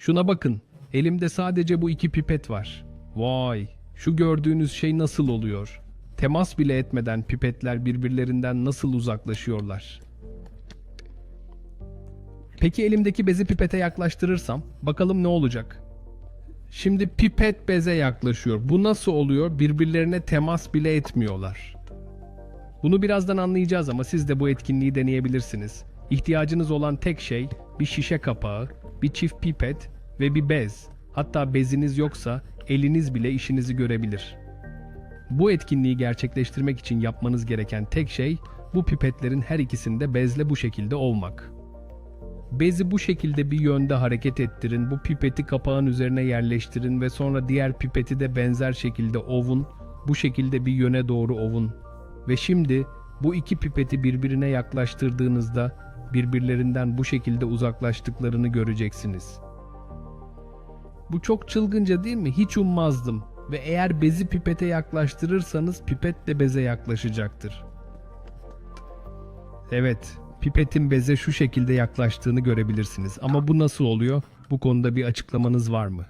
Şuna bakın. Elimde sadece bu iki pipet var. Vay, şu gördüğünüz şey nasıl oluyor? Temas bile etmeden pipetler birbirlerinden nasıl uzaklaşıyorlar? Peki elimdeki bezi pipete yaklaştırırsam bakalım ne olacak? Şimdi pipet beze yaklaşıyor. Bu nasıl oluyor? Birbirlerine temas bile etmiyorlar. Bunu birazdan anlayacağız ama siz de bu etkinliği deneyebilirsiniz. İhtiyacınız olan tek şey bir şişe kapağı, bir çift pipet ve bir bez. Hatta beziniz yoksa eliniz bile işinizi görebilir. Bu etkinliği gerçekleştirmek için yapmanız gereken tek şey bu pipetlerin her ikisinde bezle bu şekilde olmak. Bezi bu şekilde bir yönde hareket ettirin, bu pipeti kapağın üzerine yerleştirin ve sonra diğer pipeti de benzer şekilde ovun, bu şekilde bir yöne doğru ovun. Ve şimdi bu iki pipeti birbirine yaklaştırdığınızda birbirlerinden bu şekilde uzaklaştıklarını göreceksiniz. Bu çok çılgınca değil mi? Hiç ummazdım. Ve eğer bezi pipete yaklaştırırsanız pipet de beze yaklaşacaktır. Evet, pipetin beze şu şekilde yaklaştığını görebilirsiniz. Ama bu nasıl oluyor? Bu konuda bir açıklamanız var mı?